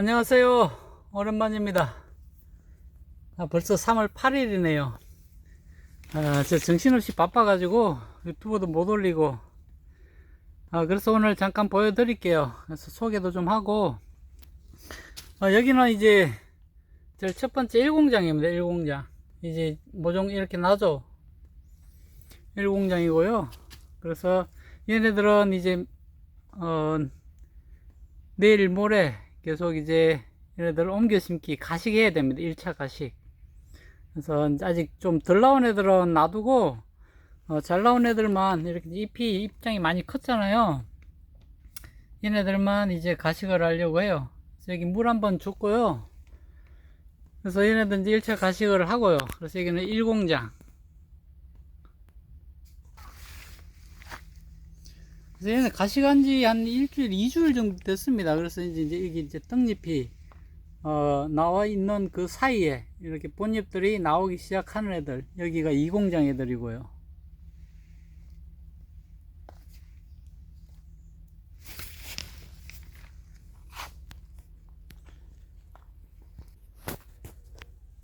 안녕하세요. 오랜만입니다. 아, 벌써 3월 8일이네요. 아, 저 정신없이 바빠가지고 유튜브도 못 올리고. 아, 그래서 오늘 잠깐 보여드릴게요. 그래서 소개도 좀 하고. 아, 여기는 이제 제일 첫 번째 1공장입니다. 1공장. 이제 모종 이렇게 나죠. 1공장이고요. 그래서 얘네들은 이제 어, 내일 모레 계속 이제 얘네들 옮겨 심기 가식해야 됩니다. 1차 가식. 그래서 아직 좀 덜 나온 애들은 놔두고 어, 잘 나온 애들만 이렇게 잎이 입장이 많이 컸잖아요. 얘네들만 이제 가식을 하려고 해요. 여기 물 한 번 줬고요. 그래서 얘네들 이제 1차 가식을 하고요. 그래서 여기는 1공장. 그래서 얘는 가시간 지한 일주일, 이주일 정도 됐습니다. 그래서 이제, 이제 여기 이제 떡잎이, 어, 나와 있는 그 사이에 이렇게 본잎들이 나오기 시작하는 애들. 여기가 이공장 애들이고요.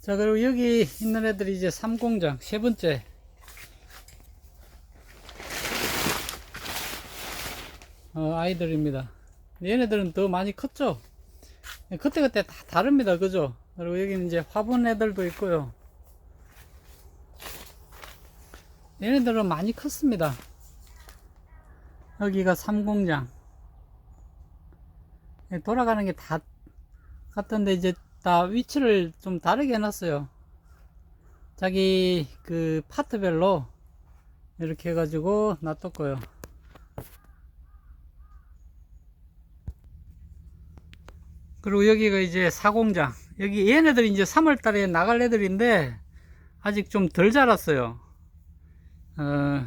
자, 그리고 여기 있는 애들이 이제 3공장, 세 번째. 어, 아이들입니다. 얘네들은 더 많이 컸죠? 그때그때 다 다릅니다. 그죠? 그리고 여기는 이제 화분 애들도 있고요. 얘네들은 많이 컸습니다. 여기가 삼공장. 예, 돌아가는 게 다 같던데 이제 다 위치를 좀 다르게 해놨어요. 자기 그 파트별로 이렇게 해가지고 놔뒀고요. 그리고 여기가 이제 사공장. 여기 얘네들이 이제 3월 달에 나갈 애들인데 아직 좀 덜 자랐어요. 어,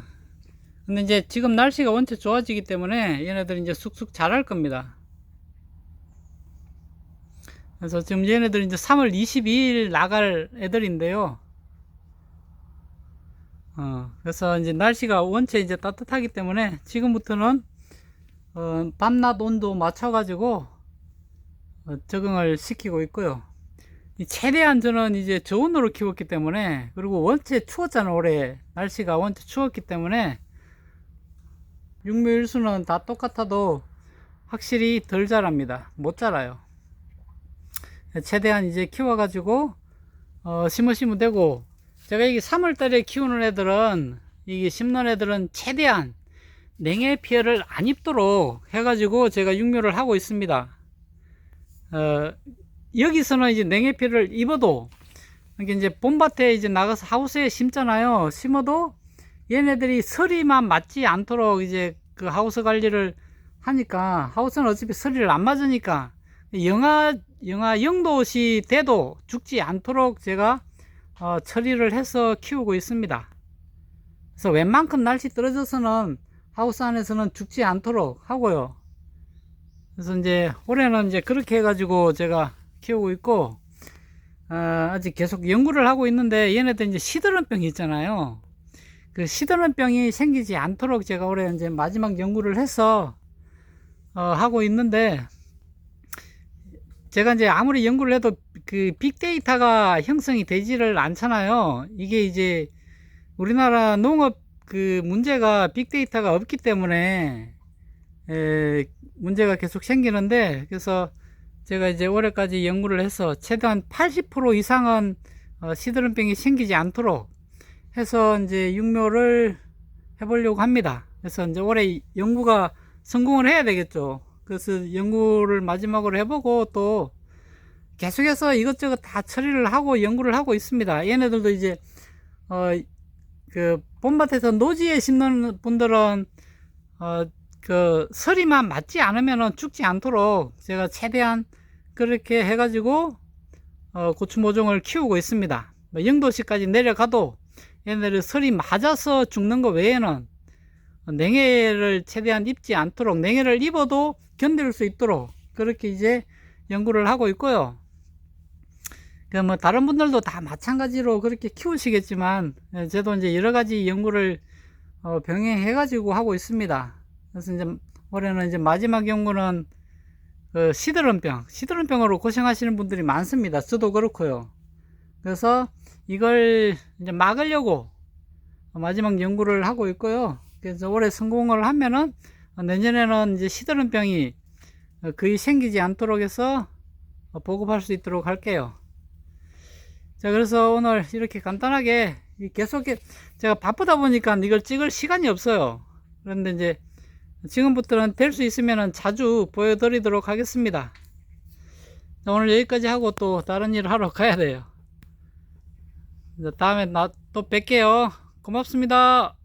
근데 이제 지금 날씨가 원체 좋아지기 때문에 얘네들이 이제 쑥쑥 자랄 겁니다. 그래서 지금 얘네들 이제 3월 22일 나갈 애들인데요. 어, 그래서 이제 날씨가 원체 이제 따뜻하기 때문에 지금부터는 어, 밤낮 온도 맞춰가지고 어, 적응을 시키고 있고요. 이 최대한 저는 이제 저온으로 키웠기 때문에 그리고 원체 추웠잖아 올해 날씨가 원체 추웠기 때문에 육묘일수는 다 똑같아도 확실히 덜 자랍니다. 못 자라요. 최대한 이제 키워 가지고 어, 심으시면 되고 제가 이게 3월달에 키우는 애들은 이게 심는 애들은 최대한 냉해 피해를 안 입도록 해가지고 제가 육묘를 하고 있습니다. 어, 여기서는 이제 냉해피를 입어도 이게 이제 봄밭에 이제 나가서 하우스에 심잖아요. 심어도 얘네들이 서리만 맞지 않도록 이제 그 하우스 관리를 하니까 하우스는 어차피 서리를 안 맞으니까 영하 영하 0도시 돼도 죽지 않도록 제가 어, 처리를 해서 키우고 있습니다. 그래서 웬만큼 날씨 떨어져서는 하우스 안에서는 죽지 않도록 하고요. 그래서 이제 올해는 이제 그렇게 해가지고 제가 키우고 있고 어, 아직 계속 연구를 하고 있는데 얘네들 이제 시드름병이 있잖아요. 그 시드름병이 생기지 않도록 제가 올해 이제 마지막 연구를 해서 어, 하고 있는데 제가 이제 아무리 연구를 해도 그 빅데이터가 형성이 되지를 않잖아요. 이게 이제 우리나라 농업 그 문제가 빅데이터가 없기 때문에 에, 문제가 계속 생기는데 그래서 제가 이제 올해까지 연구를 해서 최대한 80% 이상은 어, 시드름병이 생기지 않도록 해서 이제 육묘를 해보려고 합니다. 그래서 이제 올해 연구가 성공을 해야 되겠죠. 그래서 연구를 마지막으로 해보고 또 계속해서 이것저것 다 처리를 하고 연구를 하고 있습니다. 얘네들도 이제 어 그 봄밭에서 노지에 심는 분들은 어 그 서리만 맞지 않으면 죽지 않도록 제가 최대한 그렇게 해가지고 어 고추 모종을 키우고 있습니다. 뭐 영도시까지 내려가도 얘네들 설이 맞아서 죽는 것 외에는 냉해를 최대한 입지 않도록 냉해를 입어도 견딜 수 있도록 그렇게 이제 연구를 하고 있고요. 그 뭐 다른 분들도 다 마찬가지로 그렇게 키우시겠지만 예, 저도 이제 여러 가지 연구를 어 병행해 가지고 하고 있습니다. 그래서 이제 올해는 이제 마지막 연구는 그 시드름병, 시드름병으로 고생하시는 분들이 많습니다. 저도 그렇고요. 그래서 이걸 이제 막으려고 마지막 연구를 하고 있고요. 그래서 올해 성공을 하면은 내년에는 이제 시드름병이 거의 생기지 않도록 해서 보급할 수 있도록 할게요. 자, 그래서 오늘 이렇게 간단하게 이 계속 제가 바쁘다 보니까 이걸 찍을 시간이 없어요. 그런데 이제 지금부터는 될 수 있으면 자주 보여드리도록 하겠습니다. 자, 오늘 여기까지 하고 또 다른 일을 하러 가야 돼요. 다음에 나 또 뵐게요. 고맙습니다.